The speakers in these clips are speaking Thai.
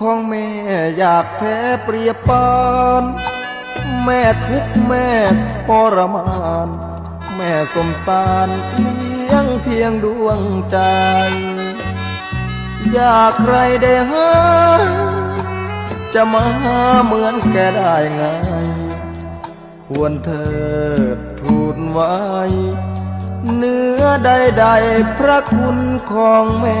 ของแม่อยากแท้เปรียบปาน แม่ทุกแม่ทรมาน แม่สมสารเลี้ยงเพียงดวงใจ อยากใครได้หาจะมาเหมือนแกได้ไง ควรเธอทูลไว้ เนื้อใดๆพระคุณของแม่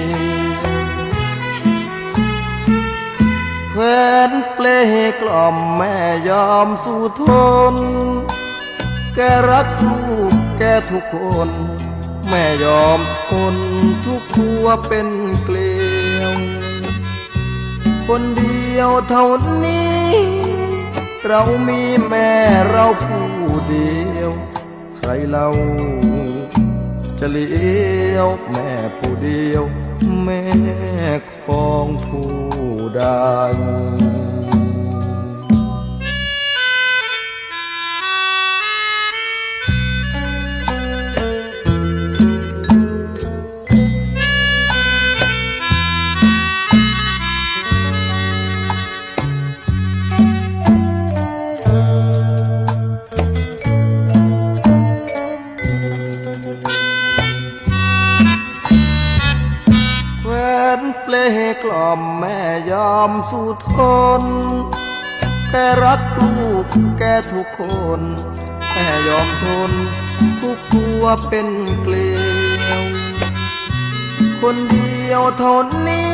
ว แควนเปลกล่อมแม่ยอมสู้ทน แกรักลูกแกทุกคน แม่ยอมทนทุกทัวเป็นเกลียว คนเดียวเท่านี้ เรามีแม่เราผู้เดียว ใครเราจะเลี้ยวแม่ผู้เดียว แม่ของผู้ ในเปลกล่อมแม่ยอมสู้ทนแกรักลูกแกทุกคน แม่ยอมทน ทุกตัวเป็นเกลียว คนเดียวเท่านี้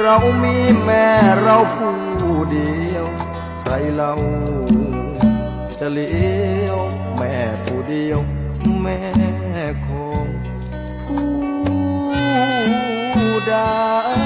เรามีแม่เราผู้เดียว ใครเราจะเลี้ยว แม่ผู้เดียว แม่ของ godaan